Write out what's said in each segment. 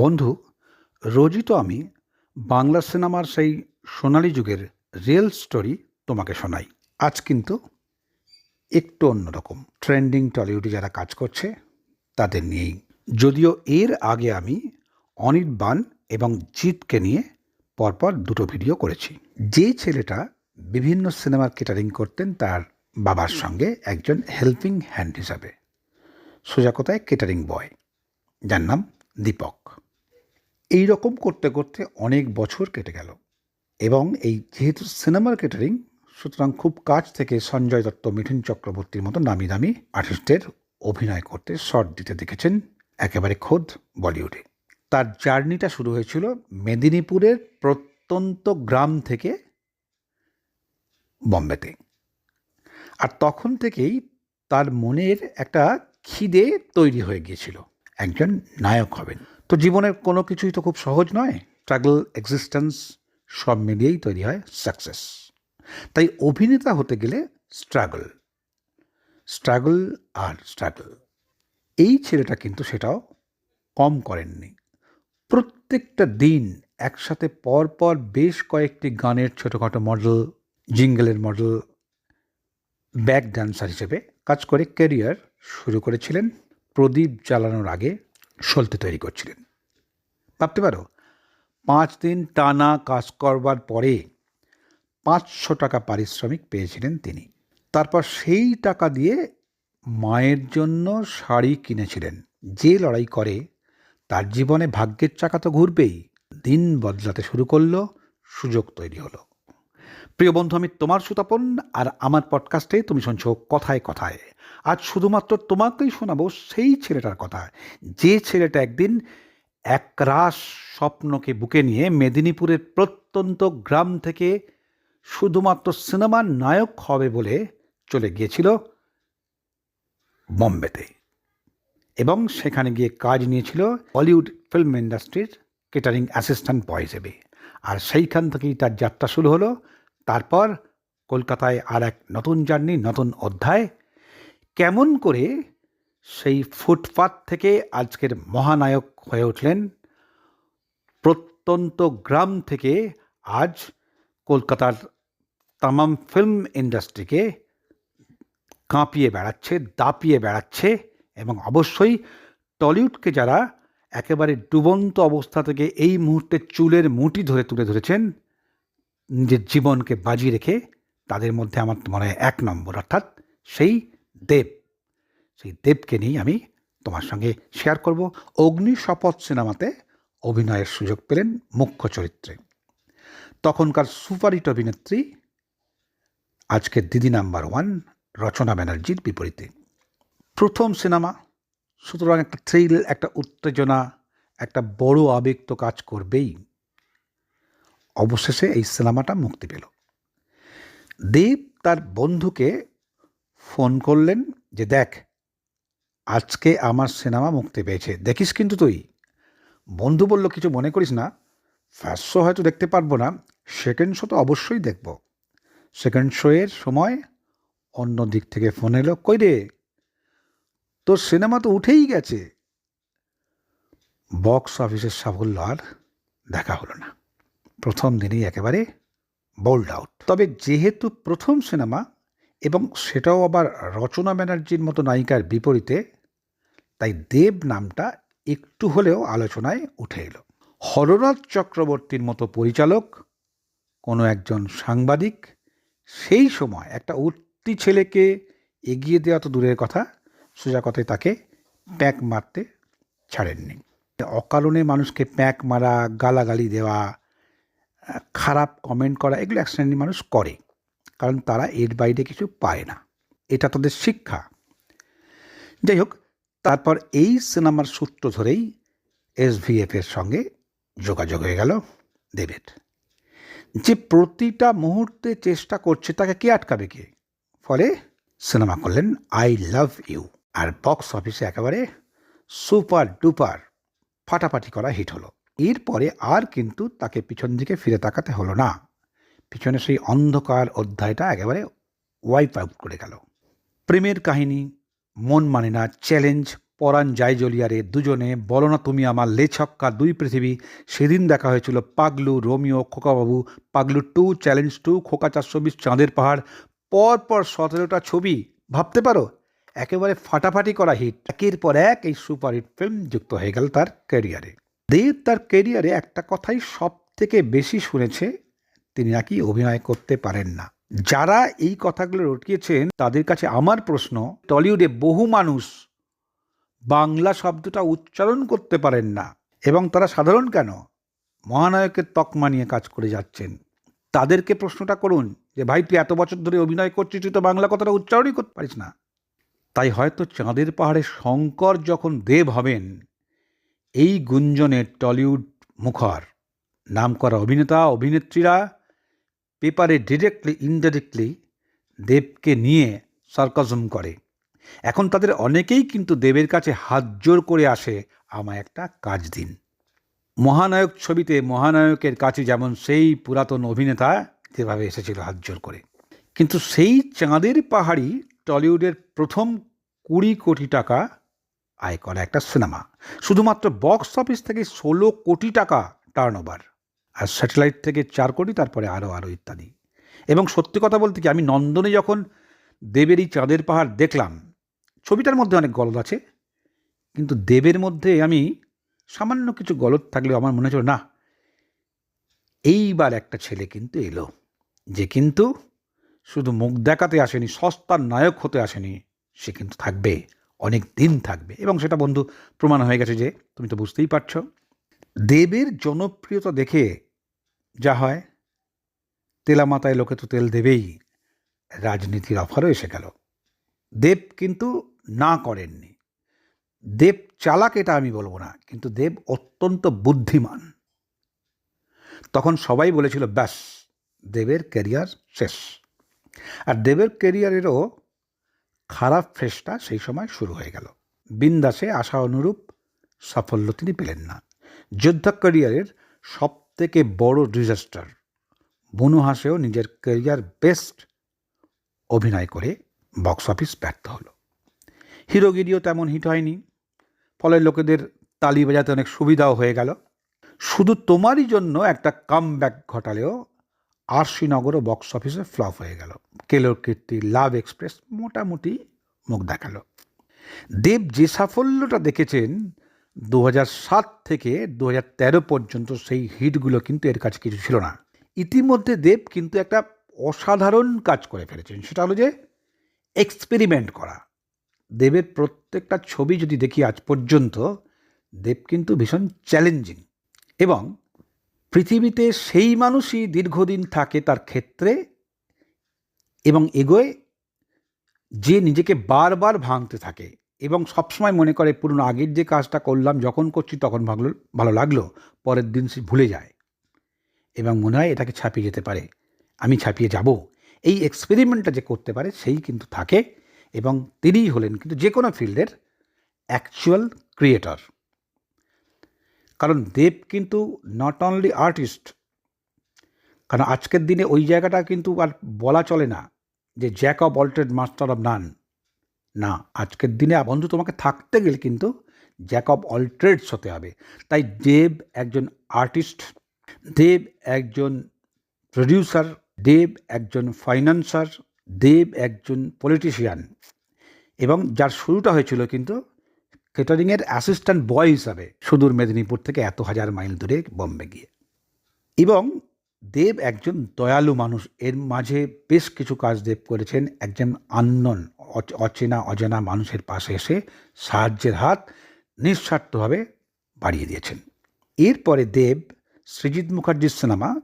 বন্ধু, রোজই তো আমি বাংলা সিনেমার সেই সোনালি যুগের রিয়েল স্টোরি তোমাকে শোনাই। আজ কিন্তু একটু অন্যরকম ট্রেন্ডিং টলিউডে যারা কাজ করছে, তাদের নিয়েই। যদিও এর আগে আমি অনির্বাণ এবং জিতকে নিয়ে পরপর দুটো ভিডিও করেছি। যে ছেলেটা বিভিন্ন সিনেমার কেটারিং করতেন, তার বাবার সঙ্গে একজন হেল্পিং হ্যান্ড হিসাবে। সোজা কথায় কেটারিং বয় যার নাম দীপক। এই রকম করতে করতে অনেক বছর কেটে গেল। এবং এই যেহেতু সিনেমার কেটারিং, সুতরাং খুব কাছ থেকে সঞ্জয় দত্ত, মিঠুন চক্রবর্তীর মতো নামি দামি আর্টিস্টের অভিনয় করতে শর্ট দিতে দেখেছেন একেবারে খোদ বলিউডে। তার জার্নিটা শুরু হয়েছিল মেদিনীপুরের প্রত্যন্ত গ্রাম থেকে বম্বেতে। আর তখন থেকেই তার মনের একটা খিদে তৈরি হয়ে গিয়েছিল। একজন নায়ক হবেন। তো জীবনের কোনো কিছুই তো খুব সহজ নয়। স্ট্রাগল এক্সিস্টেন্স সব মিলিয়েই তৈরি হয় সাকসেস তাই অভিনেতা হতে গেলে স্ট্রাগল স্ট্রাগল আর স্ট্রাগল এই ছেলেটা কিন্তু সেটাও কম করেননি। প্রত্যেকটা দিন একসাথে পর পর বেশ কয়েকটি গানের ছোটোখাটো মডেল জিঙ্গেলের মডেল ব্যাক ডান্সার হিসেবে কাজ করে ক্যারিয়ার শুরু করেছিলেন। প্রদীপ জ্বালানোর আগে সলতে তৈরি করছিলেন। ভাবতে পারো, পাঁচ দিন টানা কাজ করবার পরে পাঁচশো টাকা পারিশ্রমিক পেয়েছিলেন তিনি। তারপর সেই টাকা দিয়ে মায়ের জন্য শাড়ি কিনেছিলেন। যে লড়াই করে, তার জীবনে ভাগ্যের চাকা তো ঘুরবেই। দিন বদলাতে শুরু করল, সুযোগ তৈরি হলো। প্রিয় বন্ধু, আমি তোমার সুতাপন, আর আমার পডকাস্টে তুমি শুনছো কথায় কথায়। আজ শুধুমাত্র তোমাকেই শোনাবো সেই ছেলেটার কথা। যে ছেলেটা একদিন একরাশ স্বপ্নকে বুকে নিয়ে মেদিনীপুরের প্রত্যন্ত গ্রাম থেকে শুধুমাত্র সিনেমার নায়ক হবে বলে চলে গিয়েছিল বম্বেতে। এবং সেখানে গিয়ে কাজ নিয়েছিল বলিউড ফিল্ম ইন্ডাস্ট্রির কেটারিং অ্যাসিস্ট্যান্ট বয় হিসেবে। আর সেইখান থেকেই তার যাত্রা শুরু হলো তারপর কলকাতায় আর এক নতুন জার্নি, নতুন অধ্যায়, কেমন করে সেই ফুটপাত থেকে আজকের মহানায়ক হয়ে উঠলেন, প্রত্যন্ত গ্রাম থেকে আজ কলকাতার তামাম ফিল্ম ইন্ডাস্ট্রিকে কাঁপিয়ে বেড়াচ্ছে, দাপিয়ে বেড়াচ্ছে এবং অবশ্যই টলিউডকে যারা একেবারে ডুবন্ত অবস্থা থেকে এই মুহূর্তে চুলের মুঠি ধরে তুলে ধরেছেন নিজের জীবনকে বাজি রেখে তাদের মধ্যে আমার মনে হয় এক নম্বর, অর্থাৎ সেই দেব। সেই দেবকে নিয়েই আমি তোমার সঙ্গে শেয়ার করব। অগ্নি শপথ সিনেমাতে অভিনয়ের সুযোগ পেলেন মুখ্য চরিত্রে। তখনকার সুপারহিট অভিনেত্রী আজকের দিদি নাম্বার ওয়ান, রচনা ব্যানার্জির বিপরীতে। প্রথম সিনেমা, সুতরাং একটা থ্রিল একটা উত্তেজনা, একটা বড় আবেগ তো কাজ করবেই। অবশেষে এই সিনেমাটা মুক্তি পেল। দেব তার বন্ধুকে ফোন করলেন যে, দেখ, আজকে আমার সিনেমা মুক্তি পেয়েছে। দেখিস কিন্তু তুই। বন্ধু বলল, কিছু মনে করিস না। ফার্স্ট শো হয়তো দেখতে পারব না, সেকেন্ড শো তো অবশ্যই দেখব। সেকেন্ড শোয়ের সময় অন্য দিক থেকে ফোন এলো, কই রে? তোর সিনেমা তো উঠেই গেছে। বক্স অফিসের সাফল্য আর দেখা হলো না। প্রথম দিনেই একেবারে বোল্ড আউট তবে যেহেতু প্রথম সিনেমা এবং সেটাও আবার রচনা ব্যানার্জির মতো নায়িকার বিপরীতে, তাই দেব নামটা একটু হলেও আলোচনায় উঠে এলো। হররাজ চক্রবর্তীর মতো পরিচালক, কোনো একজন সাংবাদিক, সেই সময় একটা উঠতি ছেলেকে এগিয়ে দেওয়া তো দূরের কথা সোজা কথায় তাকে প্যাক মারতে ছাড়েননি। অকারণে মানুষকে প্যাক মারা, গালাগালি দেওয়া খারাপ কমেন্ট করা, এগুলো এক শ্রেণির মানুষ করে, কারণ তারা এর বাইরে কিছু পায় না। এটা তাদের শিক্ষা। যাই হোক, তারপর এই সিনেমার সূত্র ধরেই এসভিএফ এর সঙ্গে যোগাযোগ হয়ে গেল দেবের যে প্রতিটা মুহূর্তে চেষ্টা করছে, তাকে কে আটকাবে কে? ফলে সিনেমা করলেন আই লাভ ইউ। আর বক্স অফিসে একেবারে সুপার ডুপার ফাটাফাটি করা হিট হলো। এরপরে আর কিন্তু তাকে পিছন দিকে ফিরে তাকাতে হলো না। পিছনে সেই অন্ধকার অধ্যায়টা একেবারে ওয়াইপ আউট করে গেল। প্রেমের কাহিনী, মন মানে না চ্যালেঞ্জ পরাণ যাই জলিয়ারে দুজনে, বলো না তুমি আমার লেছক্কা, দুই পৃথিবী, সেদিন দেখা হয়েছিল Paglu, Romeo, Khokababu, Paglu two challenge two Khoka চারশো বিশ, চাঁদের পাহাড়। পর পর সতেরোটা ছবি, ভাবতে পারো? একেবারে ফাটাফাটি করা হিট একের পর এক এই সুপারহিট ফিল্ম যুক্ত হয়ে গেল তার ক্যারিয়ারে দেব তার কেরিয়ারে একটা কথাই সব থেকে বেশি শুনেছে, তিনি নাকি অভিনয় করতে পারেন না। যারা এই কথাগুলো রটিয়েছেন, তাদের কাছে আমার প্রশ্ন, টলিউডে বহু মানুষ বাংলা শব্দটা উচ্চারণ করতে পারেন না, এবং তারা সাধারণ কেন? মহানায়কের তকমা নিয়ে কাজ করে যাচ্ছেন। তাদেরকে প্রশ্নটা করুন যে, ভাই, তুই এত বছর ধরে অভিনয় করছিস, তুই তো বাংলা কথাটা উচ্চারণই করতে পারিস না। তাই হয়তো চাঁদের পাহাড়ে শঙ্কর যখন দেব হবেন এই গুঞ্জনে টলিউড মুখর। নামকরা অভিনেতা, অভিনেত্রীরা পেপারে ডিরেক্টলি ইনডাইরেক্টলি দেবকে নিয়ে সার্কাজম করে। এখন তাদের অনেকেই কিন্তু দেবের কাছে হাত জোর করে আসে আমায় একটা কাজ দিন। মহানায়ক ছবিতে মহানায়কের কাছে যেমন সেই পুরাতন অভিনেতা যেভাবে এসেছিল হাত জোর করে। কিন্তু সেই চাঁদের পাহাড়ি টলিউডের প্রথম কুড়ি কোটি টাকা আয় করা একটা সিনেমা। শুধুমাত্র বক্স অফিস থেকে ষোলো কোটি টাকা টার্ন ওভার আর স্যাটেলাইট থেকে চার কোটি, তারপরে আরও আরও ইত্যাদি। এবং সত্যি কথা বলতে কি, আমি নন্দনে যখন দেবের এই চাঁদের পাহাড় দেখলাম, ছবিটার মধ্যে অনেক গলদ আছে, কিন্তু দেবের মধ্যে আমি সামান্য কিছু গলদ থাকলেও আমার মনে হচ্ছিল, না, এইবার একটা ছেলে কিন্তু এলো, যে কিন্তু শুধু মুখ দেখাতে আসেনি, সস্তার নায়ক হতে আসেনি, সে কিন্তু থাকবে। অনেক দিন থাকবে। এবং সেটা বন্ধু, প্রমাণ হয়ে গেছে যে তুমি তো বুঝতেই পারছ। দেবের জনপ্রিয়তা দেখে যা হয় তেলা মাথায় লোকে তো তেল দেবেই। রাজনীতির অফারও এসে গেল। দেব কিন্তু না করেননি। দেব চালাক এটা আমি বলব না, কিন্তু দেব অত্যন্ত বুদ্ধিমান। তখন সবাই বলেছিল, ব্যাস, দেবের ক্যারিয়ার শেষ। আর দেবের ক্যারিয়ারেরও খারাপ ফেসটা সেই সময় শুরু হয়ে গেল। বিন্দাসে আশা অনুরূপ সাফল্য তিনি পেলেন না। যোদ্ধা ক্যারিয়ারের সব থেকে বড় ডিজাস্টার। বনু হাসেও নিজের ক্যারিয়ার বেস্ট অভিনয় করে বক্স অফিস ব্যর্থ হলো। হিরোগিরিও তেমন হিট হয়নি। ফলে লোকেদের তালি বাজাতে অনেক সুবিধাও হয়ে গেল। শুধু তোমারই জন্য একটা কাম ব্যাক ঘটালেও আরশিনগরও বক্স অফিসে ফ্লপ হয়ে গেল। কেলোর কীর্তি, লাভ এক্সপ্রেস মোটামুটি মুখ দেখাল। দেব যে সাফল্যটা দেখেছেন দু সাত থেকে দু তেরো পর্যন্ত সেই হিটগুলো কিন্তু এর কাছে কিছু ছিল না। ইতিমধ্যে দেব কিন্তু একটা অসাধারণ কাজ করে ফেলেছেন, সেটা হলো যে এক্সপেরিমেন্ট করা। দেবের প্রত্যেকটা ছবি যদি দেখি আজ পর্যন্ত, দেব কিন্তু ভীষণ চ্যালেঞ্জিং এবং পৃথিবীতে সেই মানুষই দীর্ঘদিন থাকে তার ক্ষেত্রে এবং এগোয় যে নিজেকে বারবার ভাঙতে থাকে। এবং সবসময় মনে করে, পুরনো আগের যে কাজটা করলাম, যখন করছি তখন ভালো ভালো লাগল, পরের দিন সে ভুলে যায়। এবং মনে হয় এটাকে ছাপিয়ে যেতে পারে। আমি ছাপিয়ে যাব। এই এক্সপেরিমেন্টটা যে করতে পারে, সেই কিন্তু থাকে এবং তিনিই হলেন কিন্তু যে কোনো ফিল্ডের অ্যাকচুয়াল ক্রিয়েটর কারণ দেব কিন্তু নট অনলি আর্টিস্ট কারণ আজকের দিনে ওই জায়গাটা কিন্তু আর বলা চলে না যে jack of all trades master of none না, আজকের দিনে বন্ধু তোমাকে থাকতে গেলে কিন্তু জ্যাক অফ অল্টারেটস হতে হবে। তাই দেব একজন আর্টিস্ট দেব একজন প্রডিউসার দেব একজন ফাইন্যান্সার দেব একজন পলিটিশিয়ান এবং যার শুরুটা হয়েছিল কিন্তু কেটারিংয়ের অ্যাসিস্ট্যান্ট বয় হিসাবে সুদূর মেদিনীপুর থেকে এত হাজার মাইল দূরে বম্বে গিয়ে। এবং দেব একজন দয়ালু মানুষ। এর মাঝে বেশ কিছু কাজ দেব করেছেন। একজন আননন অচেনা, অজানা মানুষের পাশে এসে সাহায্যের হাত নিঃস্বার্থভাবে বাড়িয়ে দিয়েছেন। এরপরে দেব সৃজিৎ মুখার্জির সিনেমা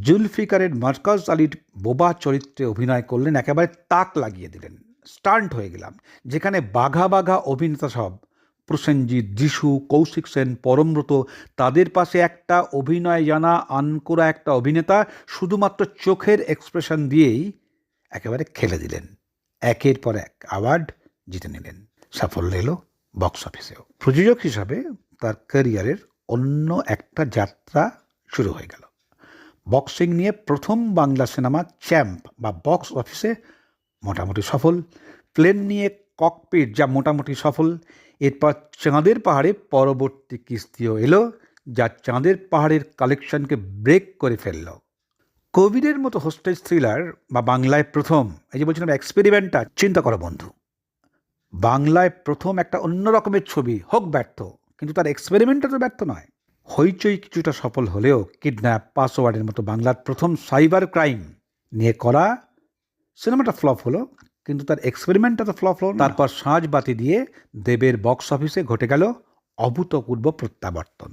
জুলফিকারের মার্কাজ আলীর বোবা চরিত্রে অভিনয় করলেন। একেবারে তাক লাগিয়ে দিলেন। স্টান্ট হয়ে গেলাম। যেখানে বাঘা বাঘা অভিনেতা সব প্রসেনজিৎ যিশু, কৌশিক সেন পরমব্রত তাদের পাশে একটা অভিনয় জানা আনকোরা একটা অভিনেতা শুধুমাত্র চোখের এক্সপ্রেশন দিয়েই একেবারে খেলে দিলেন। একের পর এক অ্যাওয়ার্ড জিতে নিলেন। সাফল্য এলো বক্স অফিসেও। প্রযোজক হিসাবে তার ক্যারিয়ারের অন্য একটা যাত্রা শুরু হয়ে গেল। বক্সিং নিয়ে প্রথম বাংলা সিনেমা চ্যাম্প বা বক্স অফিসে মোটামুটি সফল। প্লেন নিয়ে ককপিট যা মোটামুটি সফল। এরপর চাঁদের পাহাড়ে পরবর্তী কিস্তিও এলো, যা চাঁদের পাহাড়ের কালেকশনকে ব্রেক করে ফেলল। কোভিডের মতো হোস্টেজ থ্রিলার বা বাংলায় প্রথম, এই যে বলছিলাম এক্সপেরিমেন্টটা, চিন্তা করো বন্ধু। বাংলায় প্রথম একটা অন্য রকমের ছবি, হোক ব্যর্থ, কিন্তু তার এক্সপেরিমেন্টটা তো ব্যর্থ নয়। হইচই কিছুটা সফল হলেও কিডন্যাপ, পাসওয়ার্ডের মতো বাংলার প্রথম সাইবার ক্রাইম নিয়ে করা, সিনেমাটা ফ্লপ হলো কিন্তু তার এক্সপেরিমেন্টটা তো ফ্লপ হলো। তারপর সাঁঝ বাতি দিয়ে দেবের বক্স অফিসে ঘটে গেল অভূতপূর্ব প্রত্যাবর্তন।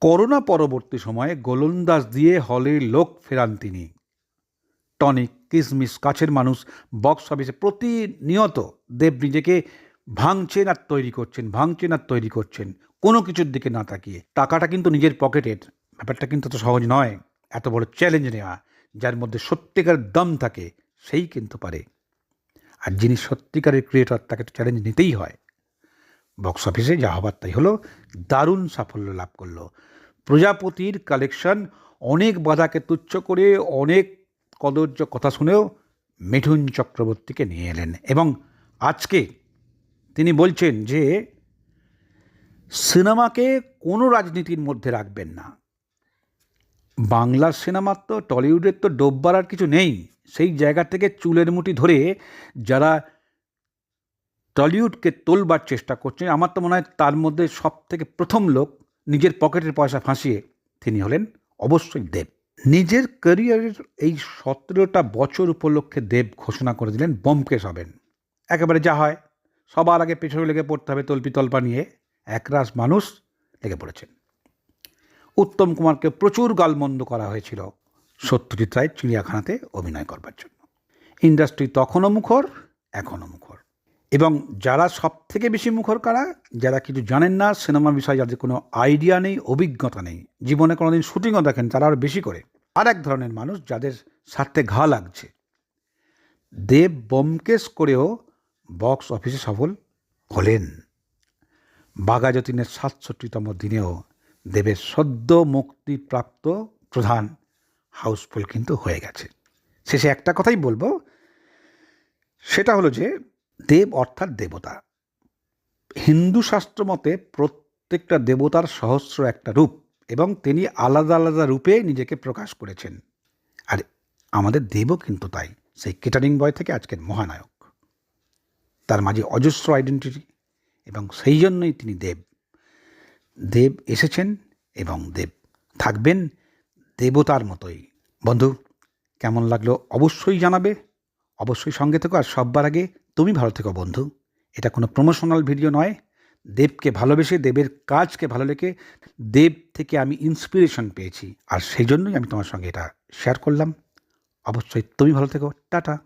করোনা পরবর্তী সময়ে গোলন্দাজ দিয়ে হলে লোক ফেরান তিনি। টনিক, কিসমিস, কাছের মানুষ বক্স অফিসে প্রতিনিয়ত দেব নিজেকে ভাঙছেন আর তৈরি করছেন ভাঙছেন আর তৈরি করছেন, কোনো কিছুর দিকে না তাকিয়ে। টাকাটা কিন্তু নিজের পকেটের, ব্যাপারটা কিন্তু তো সহজ নয়। এত বড় চ্যালেঞ্জ নেওয়া, যার মধ্যে সত্যিকার দম থাকে, সেই কিন্তু পারে। আর যিনি সত্যিকারের ক্রিয়েটর তাকে তো চ্যালেঞ্জ নিতেই হয়। বক্স অফিসে যা হবার তাই হলো, দারুণ সাফল্য লাভ করল। প্রজাপতির কালেকশন অনেক বাধাকে তুচ্ছ করে, অনেক কদর্য কথা শুনেও মিঠুন চক্রবর্তীকে নিয়ে এলেন। এবং আজকে তিনি বলছেন যে, সিনেমাকে কোনো রাজনীতির মধ্যে রাখবেন না। বাংলার সিনেমার তো, টলিউডের তো ডোববার আর কিছু নেই। সেই জায়গা থেকে চুলের মুঠি ধরে যারা টলিউডকে তোলবার চেষ্টা করছেন, আমার তো মনে হয় তার মধ্যে সব থেকে প্রথম লোক নিজের পকেটের পয়সা ফাঁসিয়ে তিনি হলেন অবশ্যই দেব। নিজের ক্যারিয়ারের এই সতেরোটা বছর উপলক্ষে দেব ঘোষণা করে দিলেন বোমকেশ হবেন একেবারে যা হয়, সবার আগে পেছনে লেগে পড়তে হবে তল্পি তল্পা নিয়ে, একরাশ মানুষ লেগে পড়েছেন। উত্তম কুমারকে প্রচুর গালমন্দ করা হয়েছিল। সত্যজিৎ রায় চিড়িয়াখানাতে অভিনয় করবার জন্য। ইন্ডাস্ট্রি তখনও মুখর, এখনও মুখর। এবং যারা সব থেকে বেশি মুখর কারা? যারা কিছু জানেন না, সিনেমা বিষয়ে যাদের কোনো আইডিয়া নেই, অভিজ্ঞতা নেই, জীবনে কোনোদিন শুটিংও দেখেন তারা আরও বেশি করে। আর এক ধরনের মানুষ যাদের স্বার্থে ঘা লাগছে। দেব বোমকেশ করেও বক্স অফিসে সফল হলেন। বাঘাযতীনের সাতষট্টিতম দিনেও দেবের সদ্য মুক্তিপ্রাপ্ত প্রধান হাউসফুল কিন্তু হয়ে গেছে। শেষে একটা কথাই বলব, সেটা হলো যে দেব অর্থাৎ দেবতা। হিন্দু শাস্ত্র মতে প্রত্যেকটা দেবতার সহস্র একটা রূপ এবং তিনি আলাদা আলাদা রূপে নিজেকে প্রকাশ করেছেন। আর আমাদের দেবও কিন্তু তাই, সেই কেটারিং বয় থেকে আজকের মহানায়ক। তার মাঝে অজস্র আইডেন্টিটি এবং সেই জন্যই তিনি দেব। দেব এসেছেন এবং দেব থাকবেন দেবতার মতোই। বন্ধু, কেমন লাগল অবশ্যই জানাবে। অবশ্যই সঙ্গে থেকো আর সববার আগে তুমি ভালো থেকো বন্ধু। এটা কোনো প্রমোশনাল ভিডিও নয়। দেবকে ভালোবেসে, দেবের কাজকে ভালো লেগে দেব থেকে আমি ইন্সপিরেশন পেয়েছি। আর সেই জন্যই আমি তোমার সঙ্গে এটা শেয়ার করলাম। অবশ্যই তুমি ভালো থেকো। টাটা।